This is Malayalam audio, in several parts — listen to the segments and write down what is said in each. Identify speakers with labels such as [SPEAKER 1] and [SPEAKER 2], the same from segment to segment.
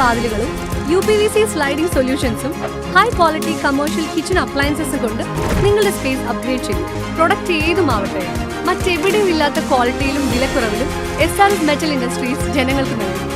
[SPEAKER 1] വാതിലുകളും U P V C sliding സൊല്യൂഷൻസും high quality commercial kitchen അപ്ലയൻസസും കൊണ്ട് നിങ്ങളുടെ സ്പേസ് അപ്ഗ്രേഡ് ചെയ്യും പ്രൊഡക്റ്റ് ഏതുമാവട്ടെ മറ്റെവിടെയും ഇല്ലാത്ത ക്വാളിറ്റിയിലും വിലക്കുറവിലും S R S metal industries ജനങ്ങൾക്ക് നൽകും.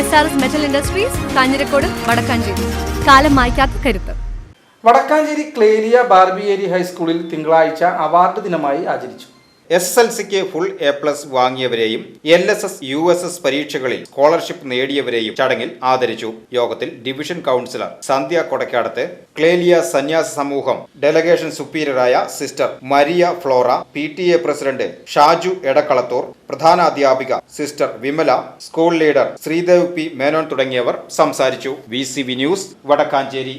[SPEAKER 1] S R S metal industries Kanjirakode Vadakkanchery. കാലം മായ്ക്കാത്ത കരുത്ത്.
[SPEAKER 2] വടക്കാഞ്ചേരി ക്ലേലിയ ബാർബിയേരി ഹൈസ്കൂളിൽ തിങ്കളാഴ്ച അവാർഡ് ദിനമായി ആചരിച്ചു.
[SPEAKER 3] എസ് എൽ സിക്ക് full A plus വാങ്ങിയവരെയും L S S U S S പരീക്ഷകളിൽ സ്കോളർഷിപ്പ് നേടിയവരെയും ചടങ്ങിൽ ആദരിച്ചു. യോഗത്തിൽ division councillor Sandhya Kodakkadath Clelia സന്യാസ സമൂഹം delegation സുപ്പീരിയറായ sister Maria Flora P T A president Shaju Edakkalathur പ്രധാന അധ്യാപിക sister Vimala school leader Sreedev P Menon തുടങ്ങിയവർ സംസാരിച്ചു. V news Vadakkanchery.